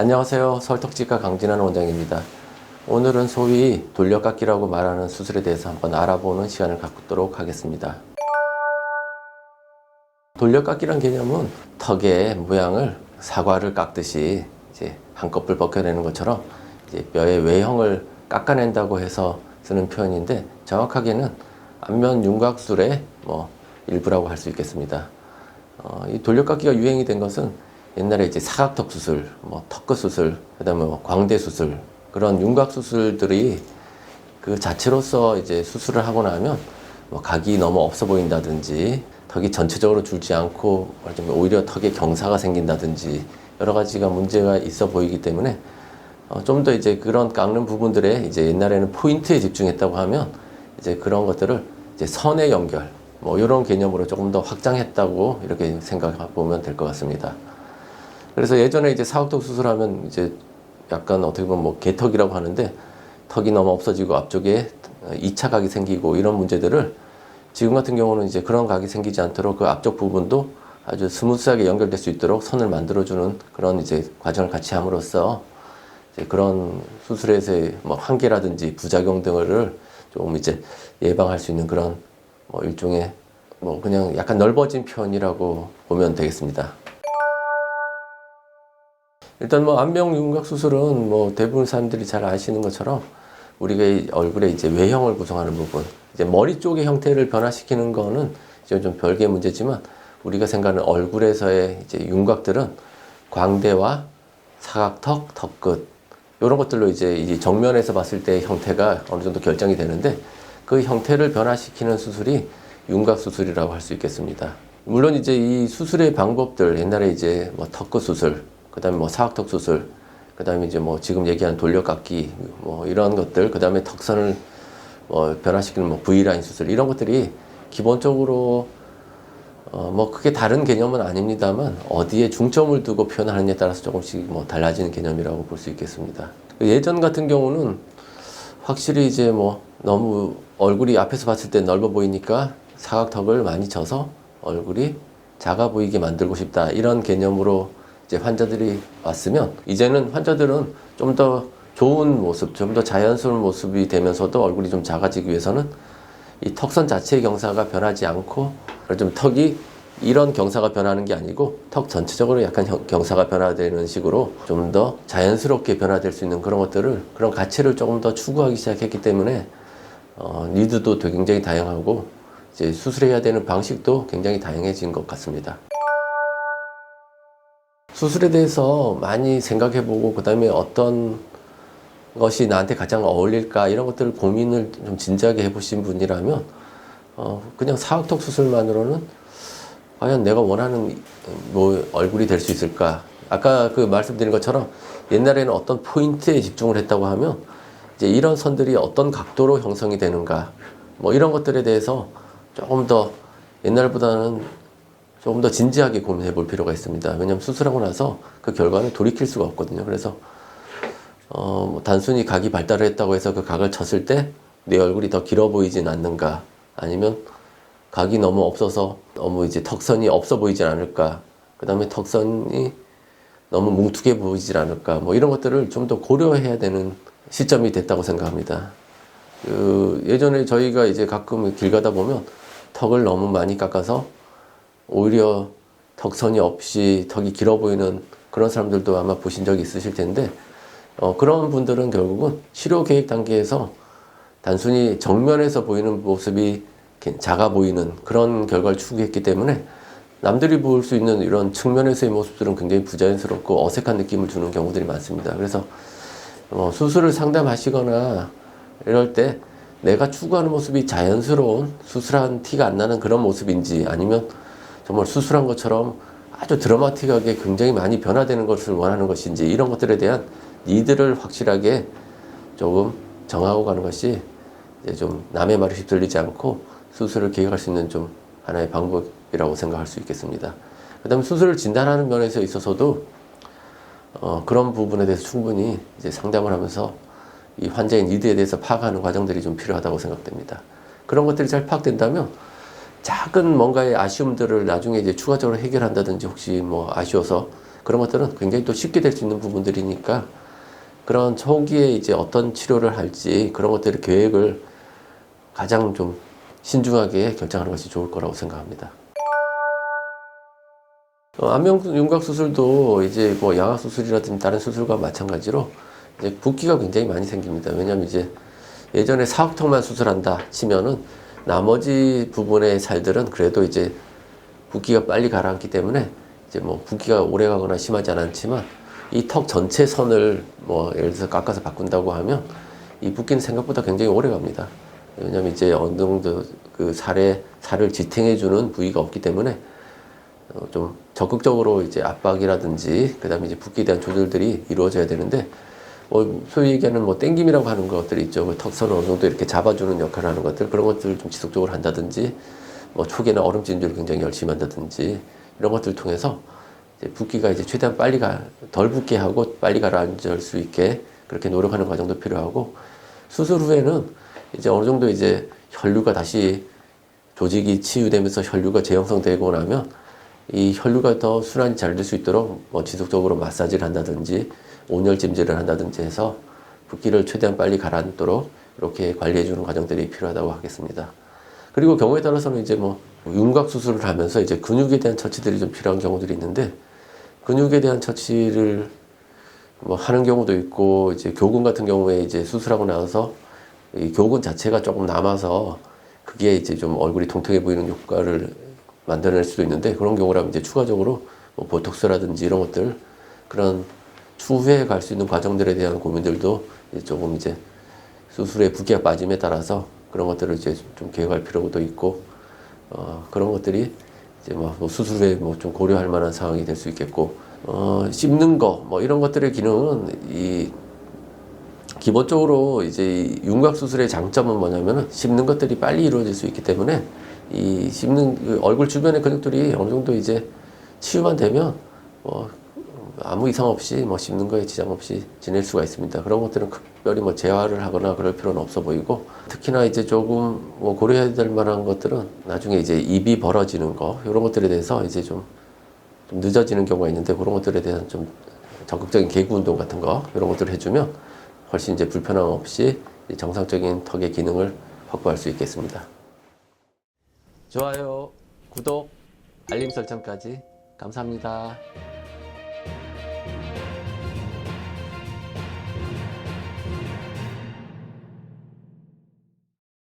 안녕하세요. 설턱지과 강진환 원장입니다. 오늘은 소위 돌려깎기라고 말하는 수술에 대해서 한번 알아보는 시간을 갖도록 하겠습니다. 돌려깎기란 개념은 턱의 모양을 사과를 깎듯이 이제 한꺼풀 벗겨내는 것처럼 이제 뼈의 외형을 깎아낸다고 해서 쓰는 표현인데 정확하게는 안면 윤곽술의 뭐 일부라고 할 수 있겠습니다. 어, 이 돌려깎기가 유행이 된 것은 옛날에 이제 사각턱 수술, 뭐 턱끝 수술, 그다음에 뭐 광대 수술 그런 윤곽 수술들이 그 자체로서 이제 수술을 하고 나면 뭐 각이 너무 없어 보인다든지 턱이 전체적으로 줄지 않고 오히려 턱에 경사가 생긴다든지 여러 가지가 문제가 있어 보이기 때문에 어, 좀 더 이제 그런 깎는 부분들에 이제 옛날에는 포인트에 집중했다고 하면 이제 그런 것들을 이제 선의 연결 뭐 이런 개념으로 조금 더 확장했다고 이렇게 생각해 보면 될 것 같습니다. 그래서 예전에 이제 사각턱 수술하면 이제 약간 어떻게 보면 뭐 개턱이라고 하는데 턱이 너무 없어지고 앞쪽에 2차 각이 생기고 이런 문제들을 지금 같은 경우는 이제 그런 각이 생기지 않도록 그 앞쪽 부분도 아주 스무스하게 연결될 수 있도록 선을 만들어주는 그런 이제 과정을 같이 함으로써 이제 그런 수술에서의 뭐 한계라든지 부작용 등을 좀 이제 예방할 수 있는 그런 뭐 일종의 뭐 그냥 약간 넓어진 표현이라고 보면 되겠습니다. 일단 뭐 안면 윤곽 수술은 뭐 대부분 사람들이 잘 아시는 것처럼 우리가 이 얼굴의 이제 외형을 구성하는 부분, 이제 머리 쪽의 형태를 변화시키는 거는 좀 별개의 문제지만 우리가 생각하는 얼굴에서의 이제 윤곽들은 광대와 사각턱, 턱끝 이런 것들로 이제 이 정면에서 봤을 때 형태가 어느 정도 결정이 되는데 그 형태를 변화시키는 수술이 윤곽 수술이라고 할 수 있겠습니다. 물론 이제 이 수술의 방법들 옛날에 이제 뭐 턱끝 수술, 그다음에 뭐 사각턱 수술, 그다음에 이제 뭐 지금 얘기한 돌려깎기 뭐 이런 것들, 그다음에 턱선을 뭐 변화시키는 뭐 V라인 수술 이런 것들이 기본적으로 어뭐 크게 다른 개념은 아닙니다만 어디에 중점을 두고 표현하느냐에 따라서 조금씩 뭐 달라지는 개념이라고 볼 수 있겠습니다. 예전 같은 경우는 확실히 이제 뭐 너무 얼굴이 앞에서 봤을 때 넓어 보이니까 사각턱을 많이 쳐서 얼굴이 작아 보이게 만들고 싶다 이런 개념으로 이제 환자들이 왔으면 이제는 환자들은 좀 더 좋은 모습, 좀 더 자연스러운 모습이 되면서도 얼굴이 좀 작아지기 위해서는 이 턱선 자체의 경사가 변하지 않고 좀 턱이 이런 경사가 변하는 게 아니고 턱 전체적으로 약간 형- 경사가 변화되는 식으로 좀 더 자연스럽게 변화될 수 있는 그런 것들을 그런 가치를 조금 더 추구하기 시작했기 때문에 어, 니드도 굉장히 다양하고 이제 수술해야 되는 방식도 굉장히 다양해진 것 같습니다. 수술에 대해서 많이 생각해보고 그다음에 어떤 것이 나한테 가장 어울릴까 이런 것들을 고민을 좀 진지하게 해보신 분이라면 어, 그냥 사각턱 수술만으로는 과연 내가 원하는 뭐 얼굴이 될 수 있을까? 아까 그 말씀드린 것처럼 옛날에는 어떤 포인트에 집중을 했다고 하면 이제 이런 선들이 어떤 각도로 형성이 되는가 뭐 이런 것들에 대해서 조금 더 옛날보다는 조금 더 진지하게 고민해 볼 필요가 있습니다. 왜냐하면 수술하고 나서 그 결과는 돌이킬 수가 없거든요. 그래서 어, 뭐 단순히 각이 발달을 했다고 해서 그 각을 쳤을 때 내 얼굴이 더 길어 보이진 않는가 아니면 각이 너무 없어서 너무 이제 턱선이 없어 보이진 않을까 그 다음에 턱선이 너무 뭉툭해 보이질 않을까 뭐 이런 것들을 좀 더 고려해야 되는 시점이 됐다고 생각합니다. 그 예전에 저희가 이제 가끔 길 가다 보면 턱을 너무 많이 깎아서 오히려 턱선이 없이 턱이 길어 보이는 그런 사람들도 아마 보신 적이 있으실 텐데 어, 그런 분들은 결국은 치료 계획 단계에서 단순히 정면에서 보이는 모습이 작아 보이는 그런 결과를 추구했기 때문에 남들이 볼 수 있는 이런 측면에서의 모습들은 굉장히 부자연스럽고 어색한 느낌을 주는 경우들이 많습니다. 그래서 어, 수술을 상담하시거나 이럴 때 내가 추구하는 모습이 자연스러운 수술한 티가 안 나는 그런 모습인지 아니면 정말 수술한 것처럼 아주 드라마틱하게 굉장히 많이 변화되는 것을 원하는 것인지 이런 것들에 대한 니드를 확실하게 조금 정하고 가는 것이 이제 좀 남의 말이 휩쓸리지 않고 수술을 계획할 수 있는 좀 하나의 방법이라고 생각할 수 있겠습니다. 그 다음에 수술을 진단하는 면에서 있어서도 어, 그런 부분에 대해서 충분히 이제 상담을 하면서 이 환자의 니드에 대해서 파악하는 과정들이 좀 필요하다고 생각됩니다. 그런 것들이 잘 파악된다면 작은 뭔가의 아쉬움들을 나중에 이제 추가적으로 해결한다든지 혹시 뭐 아쉬워서 그런 것들은 굉장히 또 쉽게 될 수 있는 부분들이니까 그런 초기에 이제 어떤 치료를 할지 그런 것들의 계획을 가장 좀 신중하게 결정하는 것이 좋을 거라고 생각합니다. 어, 안면 윤곽 수술도 이제 뭐 양악 수술이라든지 다른 수술과 마찬가지로 이제 붓기가 굉장히 많이 생깁니다. 왜냐하면 이제 예전에 사각턱만 수술한다 치면은 나머지 부분의 살들은 그래도 이제 붓기가 빨리 가라앉기 때문에 이제 뭐 붓기가 오래 가거나 심하지 않지만 이 턱 전체 선을 뭐 예를 들어서 깎아서 바꾼다고 하면 이 붓기는 생각보다 굉장히 오래 갑니다. 왜냐하면 이제 어느 정도 그 살에 살을 지탱해 주는 부위가 없기 때문에 어, 좀 적극적으로 이제 압박이라든지 그다음에 이제 붓기에 대한 조절들이 이루어져야 되는데 뭐 소위 얘기하는 뭐 땡김이라고 하는 것들이 있죠. 그 턱선을 어느 정도 이렇게 잡아주는 역할을 하는 것들 그런 것들을 좀 지속적으로 한다든지 뭐 초기에는 얼음 찜질을 굉장히 열심히 한다든지 이런 것들을 통해서 이제 붓기가 이제 최대한 빨리 가 덜 붓게 하고 빨리 가라앉을 수 있게 그렇게 노력하는 과정도 필요하고 수술 후에는 이제 어느 정도 이제 혈류가 다시 조직이 치유되면서 혈류가 재형성되고 나면 이 혈류가 더 순환이 잘 될 수 있도록 뭐 지속적으로 마사지를 한다든지 온열 찜질을 한다든지 해서 붓기를 최대한 빨리 가라앉도록 이렇게 관리해 주는 과정들이 필요하다고 하겠습니다. 그리고 경우에 따라서는 이제 뭐 윤곽 수술을 하면서 이제 근육에 대한 처치들이 좀 필요한 경우들이 있는데 근육에 대한 처치를 뭐 하는 경우도 있고 이제 교근 같은 경우에 이제 수술하고 나서 이 교근 자체가 조금 남아서 그게 이제 좀 얼굴이 통통해 보이는 효과를 만들어낼 수도 있는데 그런 경우라면 이제 추가적으로 뭐 보톡스라든지 이런 것들 그런 추후에 갈 수 있는 과정들에 대한 고민들도 이제 조금 이제 수술의 붓기가 빠짐에 따라서 그런 것들을 이제 좀 계획할 필요도 있고 어, 그런 것들이 이제 뭐 수술 후에 뭐 좀 고려할 만한 상황이 될 수 있겠고 어, 씹는 거 뭐 이런 것들의 기능은 이 기본적으로 이제 이 윤곽 수술의 장점은 뭐냐면은 씹는 것들이 빨리 이루어질 수 있기 때문에 이 씹는 그 얼굴 주변의 근육들이 어느 정도 이제 치유만 되면 뭐 아무 이상 없이 뭐 씹는 거에 지장 없이 지낼 수가 있습니다. 그런 것들은 특별히 뭐 재활을 하거나 그럴 필요는 없어 보이고 특히나 이제 조금 뭐 고려해야 될 만한 것들은 나중에 이제 입이 벌어지는 거 이런 것들에 대해서 이제 좀, 좀 늦어지는 경우가 있는데 그런 것들에 대한 좀 적극적인 개구 운동 같은 거 이런 것들을 해주면 훨씬 이제 불편함 없이 정상적인 턱의 기능을 확보할 수 있겠습니다. 좋아요, 구독, 알림 설정까지 감사합니다.